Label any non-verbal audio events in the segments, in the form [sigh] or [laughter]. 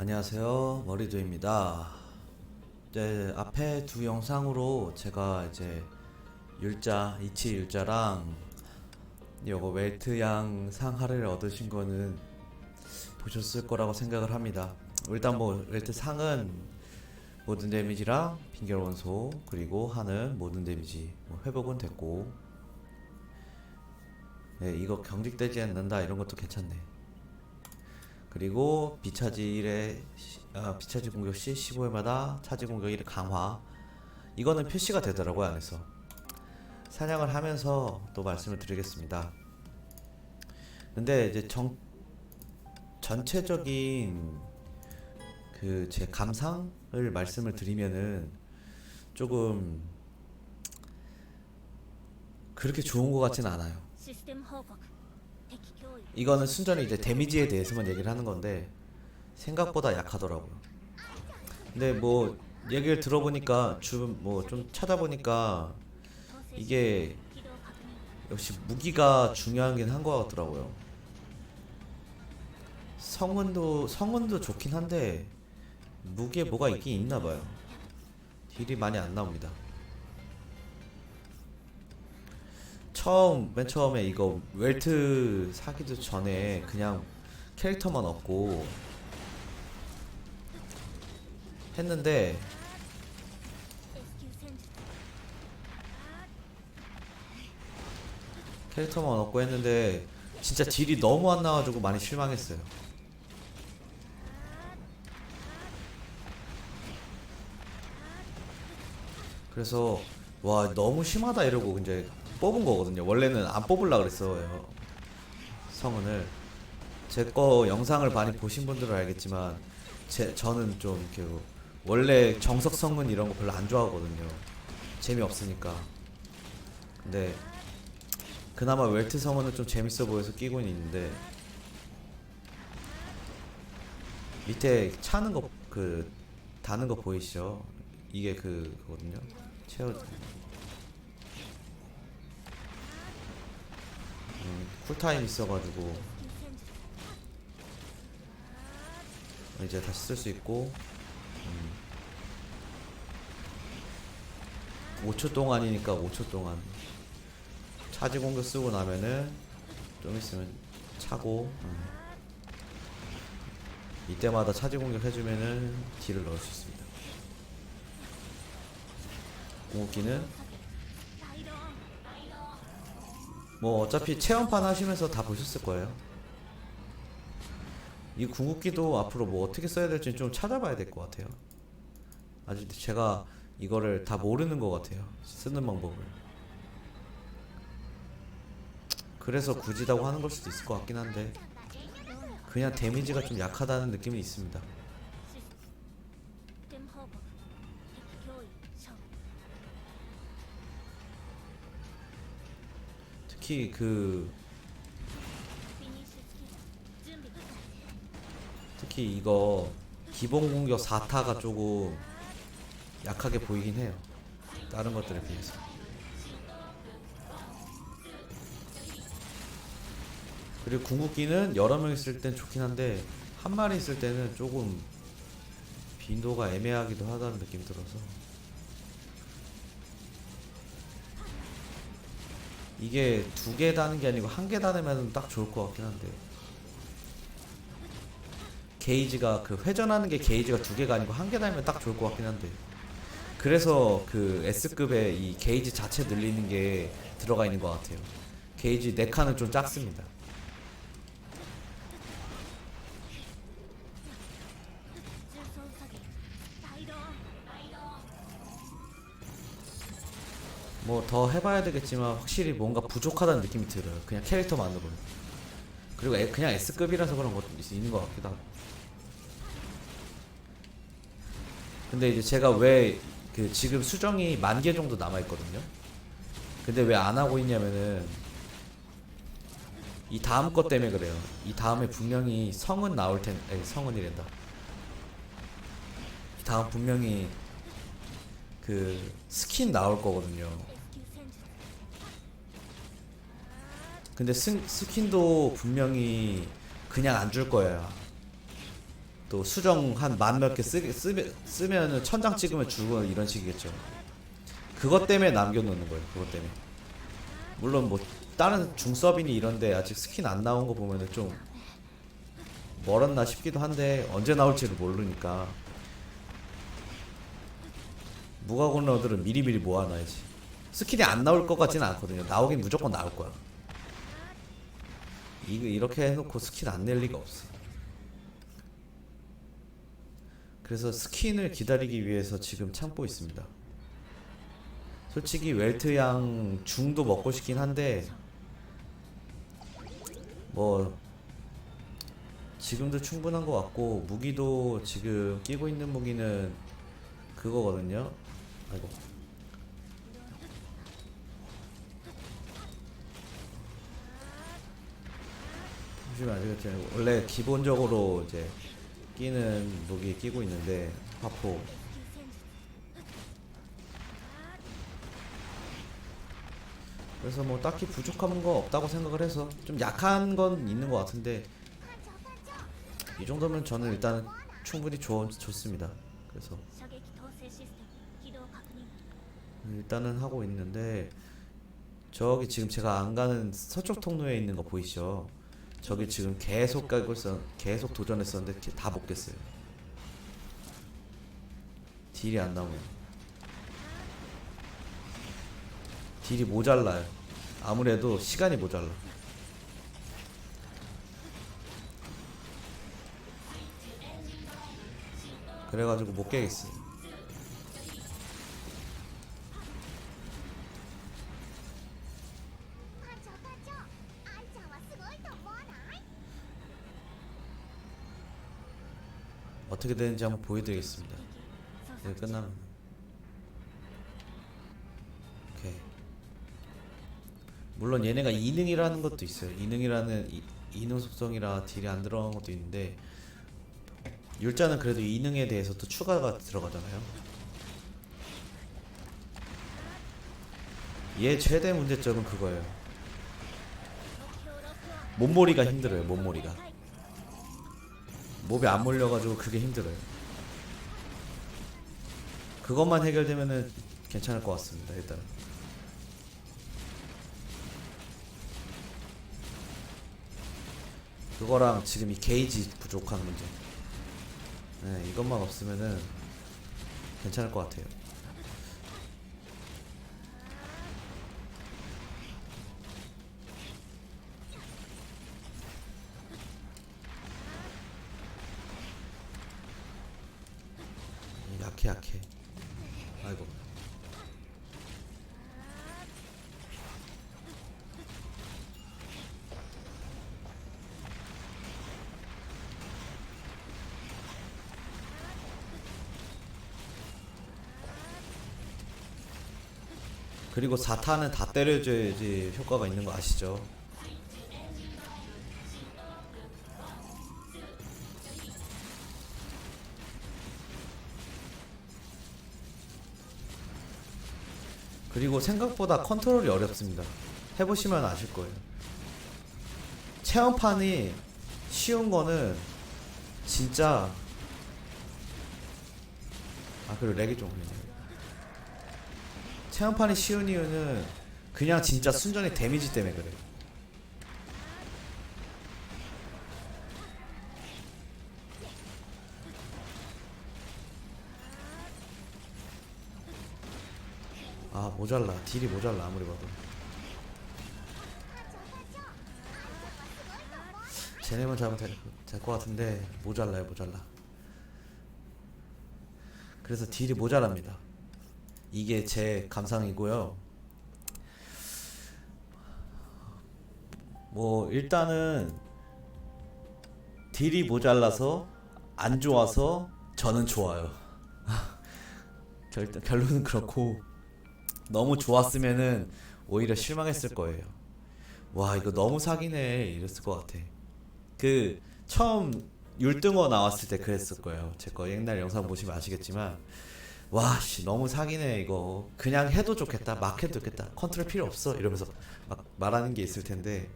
안녕하세요. 머리조입니다. 이제 앞에 두 영상으로 제가 이제 율자 이치 율자랑 요거 웰트양 상하를 얻으신 거는 보셨을 거라고 생각을 합니다. 일단 뭐 웰트 상은 모든 데미지랑 빙결 원소 그리고 하는 모든 데미지 뭐 회복은 됐고. 네 이거 경직되지 않는다 이런 것도 괜찮네 그리고 비차지 1회 아, 비차지 공격 시 15회마다 차지 공격 1회 강화. 이거는 표시가 되더라고요 안에서. 사냥을 하면서 또 말씀을 드리겠습니다. 근데 이제 정 전체적인 그 제 감상을 말씀을 드리면은 조금 그렇게 좋은 것 같진 않아요 이거는 순전히 이제 데미지에 대해서만 얘기를 하는 건데 생각보다 약하더라고요. 근데 뭐 얘기를 들어보니까 좀 뭐좀 뭐 찾아보니까 이게 역시 무기가 중요한긴 한 것 같더라고요. 성운도 성운도 좋긴 한데 무기에 뭐가 있긴 있나 봐요. 딜이 많이 안 나옵니다. 처음 맨 그렇죠. 처음에 이거 그렇죠. 웰트 사기도 전에 그냥 캐릭터만 얻고 했는데 캐릭터만 얻고 했는데 진짜 딜이 너무 안 나와가지고 많이 실망했어요. 그래서 와 너무 심하다 이러고 이제 뽑은 거거든요. 원래는 안 뽑으려 그랬어요. 성은을 제 거 영상을 많이 보신 분들은 알겠지만 제 저는 좀 이렇게 원래 정석 성은 이런 거 별로 안 좋아하거든요. 재미 없으니까. 근데 그나마 웰트 성은은 좀 재밌어 보여서 끼고는 있는데 밑에 차는 거 그 다는 거 보이시죠? 이게 그 그거든요. 채워 쿨타임 있어가지고 이제 다시 쓸 수 있고 음. 5초 동안이니까 5초 동안 차지 공격 쓰고 나면은 좀 있으면 차고 음. 이때마다 차지 공격 해주면은 딜을 넣을 수 있습니다 궁극기는 뭐 어차피 체험판 하시면서 다 보셨을 거예요. 이 궁극기도 앞으로 뭐 어떻게 써야 될지 좀 찾아봐야 될 것 같아요. 아직 제가 이거를 다 모르는 것 같아요. 쓰는 방법을. 그래서 굳이다고 하는 걸 수도 있을 것 같긴 한데 그냥 데미지가 좀 약하다는 느낌이 있습니다. 특히 그 특히 이거 기본 공격 4타가 조금 약하게 보이긴 해요. 다른 것들에 비해서. 그리고 궁극기는 여러 명 있을 땐 좋긴 한데 한 마리 있을 때는 조금 빈도가 애매하기도 하다는 느낌 들어서 이게 두 개 다는 게 아니고 한 개 다으면 딱 좋을 것 같긴 한데. 게이지가 그 회전하는 게 게이지가 두 개가 아니고 한 개 달면 딱 좋을 것 같긴 한데. 그래서 그 S급에 이 게이지 자체 늘리는 게 들어가 있는 것 같아요. 게이지 네 칸은 좀 작습니다 뭐 더 해봐야 되겠지만 확실히 뭔가 부족하다는 느낌이 들어요. 그냥 캐릭터만으로는. 그리고 에- 그냥 S급이라서 그런 것도 있- 있는 것 같기도 하고. 근데 이제 제가 왜 그 지금 수정이 만 개 정도 남아있거든요? 근데 왜 안 하고 있냐면은 이 다음 것 때문에 그래요. 이 다음에 분명히 성은 나올 텐 아니 성은이란다. 이 다음 분명히 그 스킨 나올 거거든요 근데 스, 스킨도 분명히 그냥 안 줄 거예요. 또 수정 한 만 몇 개 쓰면 쓰면 천장 찍으면 주고 이런 식이겠죠. 그것 때문에 남겨놓는 거예요. 그것 때문에. 물론 뭐 다른 중서빈이 이런데 아직 스킨 안 나온 거 보면은 좀 멀었나 싶기도 한데 언제 나올지를 모르니까 무가곤 러들은 미리미리 모아놔야지. 스킨이 안 나올 것 같지는 않거든요. 나오긴 무조건 나올 거야. 이거 이렇게 해놓고 스킨 안 낼 리가 없어. 그래서 스킨을 기다리기 위해서 지금 참고 있습니다. 솔직히 웰트 양 중도 먹고 싶긴 한데 뭐 지금도 충분한 것 같고 무기도 지금 끼고 있는 무기는 그거거든요. 아이고. 지금 아시겠죠? 원래 기본적으로 이제 끼는 무기 끼고 있는데 파포. 그래서 뭐 딱히 부족한 거 없다고 생각을 해서 좀 약한 건 있는 것 같은데 이 정도면 저는 일단 충분히 좋, 좋습니다. 그래서 일단은 하고 있는데 저기 지금 제가 안 가는 서쪽 통로에 있는 거 보이시죠? 저기 지금 계속 가고 있어 계속 도전했었는데 다 못 깼어요. 딜이 안 나오네. 딜이 모자라요. 아무래도 시간이 모자라. 그래가지고 못 깨겠어요. 어떻게 되는지 한번 보여드리겠습니다. 이거 끝나면. 오케이. 물론 얘네가 이능이라는 것도 있어요. 이능이라는 이, 이능 속성이라 딜이 안 들어간 것도 있는데 율자는 그래도 이능에 대해서 또 추가가 들어가잖아요. 얘 최대 문제점은 그거예요. 몸머리가 힘들어요. 몸머리가. 몹이 안 몰려가지고 그게 힘들어요. 그것만 해결되면은 괜찮을 것 같습니다. 일단. 그거랑 지금 이 게이지 부족한 문제. 네, 이것만 없으면은 괜찮을 것 같아요. 약해 약해. 아이고. 그리고 4타는 다 때려줘야지 효과가 있는 거 아시죠? 그리고 생각보다 컨트롤이 어렵습니다. 해보시면 아실 거예요. 체험판이 쉬운 거는 진짜 아 그리고 렉이 좀 걸리네. 체험판이 쉬운 이유는 그냥 진짜 순전히 데미지 때문에 그래요. 아 모자라. 딜이 모자라 아무리 봐도. 쟤네만 잡으면 될것 같은데 모자라요 모자라. 그래서 딜이 모자랍니다 이게 제 감상이고요 뭐 일단은 딜이 모자라서 안 좋아서 저는 좋아요 [laughs] 결, 결론은 그렇고 너무 좋았으면은 오히려 실망했을 거예요. 와 이거 너무 사기네 이랬을 것 같아. 그 처음 율등어 나왔을 때 그랬을 거예요. 제 거 옛날 영상 보시면 아시겠지만 와씨 너무 사기네 이거 그냥 해도 좋겠다 막 해도 좋겠다 컨트롤 필요 없어 이러면서 막 말하는 게 있을 텐데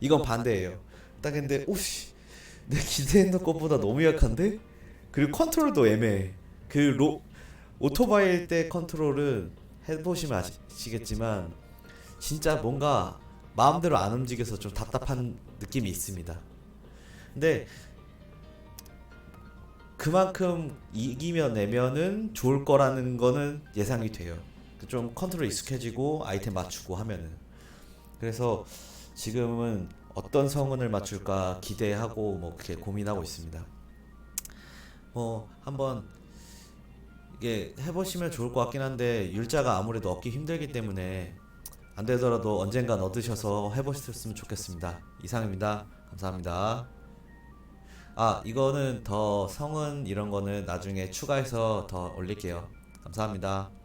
이건 반대예요. 딱 근데 오씨 내 기대했던 것보다 너무 약한데 그리고 컨트롤도 애매해. 그 로, 오토바이일 때 컨트롤은 해보시면 아시겠지만 진짜 뭔가 마음대로 안 움직여서 좀 답답한 느낌이 있습니다. 근데 그만큼 이기면 내면은 좋을 거라는 거는 예상이 돼요. 좀 컨트롤 익숙해지고 아이템 맞추고 하면은 그래서 지금은 어떤 성운을 맞출까 기대하고 뭐 그렇게 고민하고 있습니다. 뭐 한번 이게 해보시면 좋을 것 같긴 한데 율자가 아무래도 얻기 힘들기 때문에 안 되더라도 언젠간 얻으셔서 해보셨으면 좋겠습니다. 이상입니다. 감사합니다. 아 이거는 더 성은 이런 거는 나중에 추가해서 더 올릴게요. 감사합니다.